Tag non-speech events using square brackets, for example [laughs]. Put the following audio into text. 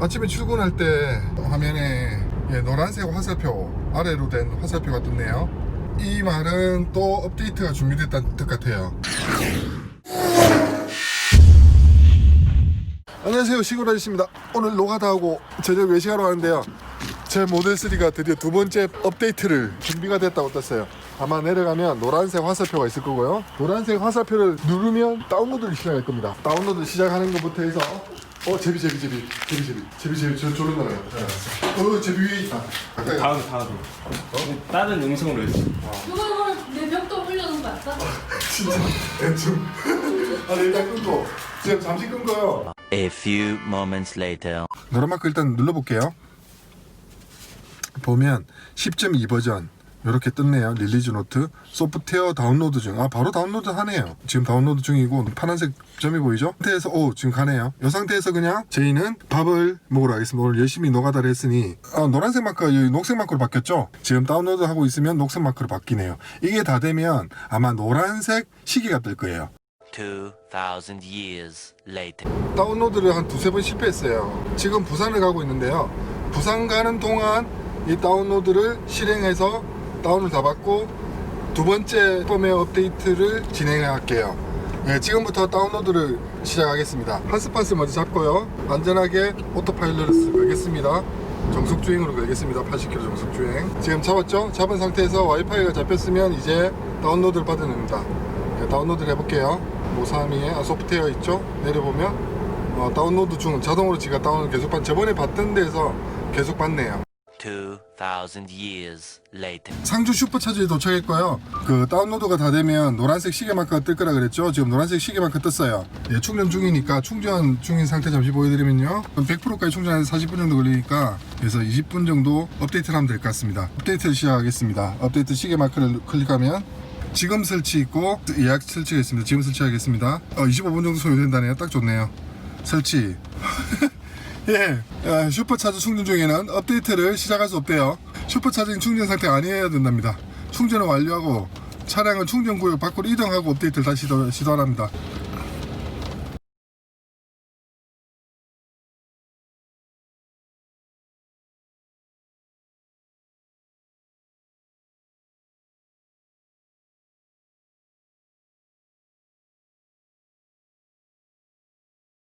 아침에 출근할 때 화면에 예, 노란색 화살표 아래로 된 화살표가 떴네요. 이 말은 또 업데이트가 준비됐다는 뜻 같아요. 안녕하세요 시골 아저씨입니다. 오늘 노가다하고 저녁 외식하러 가는데요. 제 모델 3가 드디어 두 번째 업데이트를 준비가 됐다고 떴어요. 아마 내려가면 노란색 화살표가 있을 거고요. 노란색 화살표를 누르면 다운로드를 시작할 겁니다. 다운로드 시작하는 것부터 해서 어 제비 제비 제비 제비 제비 제비 제비 저 저런 나라요. 어 제비 위에 있다. 가까이 가. 다음 다음 다른 영상으로 해줘 그거는 내 벽도 올려놓은 거 아까? 진짜 대충. 아 네, 일단 끊고 지금 잠시 끊고요. A few moments later. 노란 마크 일단 눌러볼게요. 보면 10.2 버전 이렇게 떴네요. 릴리즈 노트 소프트웨어 다운로드 중. 아 바로 다운로드 하네요. 지금 다운로드 중이고 파란색 점이 보이죠? 상태에서 오 지금 가네요. 이 상태에서 그냥 저희는 밥을 먹으러 가겠습니다. 오늘 열심히 노가다를 했으니 아, 노란색 마크가 이 녹색 마크로 바뀌었죠? 지금 다운로드 하고 있으면 녹색 마크로 바뀌네요. 이게 다 되면 아마 노란색 시계가 뜰 거예요. 2,000 years later. 다운로드를 한 두세 번 실패했어요. 지금 부산을 가고 있는데요. 부산 가는 동안 이 다운로드를 실행해서 다운을 다 받고 두 번째 펌웨어 업데이트를 진행할게요. 예, 지금부터 다운로드를 시작하겠습니다. 한스팟을 먼저 잡고요. 안전하게 오토파일럿을 걸겠습니다. 정속 주행으로 걸겠습니다. 80km 정속 주행. 지금 잡았죠? 잡은 상태에서 와이파이가 잡혔으면 이제 다운로드를 받아냅니다. 예, 다운로드를 해볼게요. 532에 아, 소프트웨어 있죠? 내려보면 어, 다운로드 중 자동으로 지가 다운을 계속 받 저번에 받던 데서 계속 받네요. 2,000 years later. 상주 슈퍼차주에 도착했고요. 그 다운로드가 다 되면 노란색 시계 마크가 뜰 거라 그랬죠. 지금 노란색 시계 마크 떴어요. 예, 충전 중이니까 충전 중인 상태 잠시 보여드리면요. 100%까지 충전하는데 40분 정도 걸리니까 그래서 20분 정도 업데이트를 하면 될 것 같습니다. 업데이트를 시작하겠습니다. 업데이트 시계 마크를 클릭하면 지금 설치 있고 예약 설치가 있습니다. 지금 설치하겠습니다. 어, 25분 정도 소요된다네요. 딱 좋네요. 설치. [laughs] 예, 아, 슈퍼차저 충전 중에는 업데이트를 시작할 수 없대요. 슈퍼차저는 충전 상태가 아니어야 된답니다. 충전을 완료하고 차량을 충전 구역 밖으로 이동하고 업데이트를 다시 시도, 시도합니다.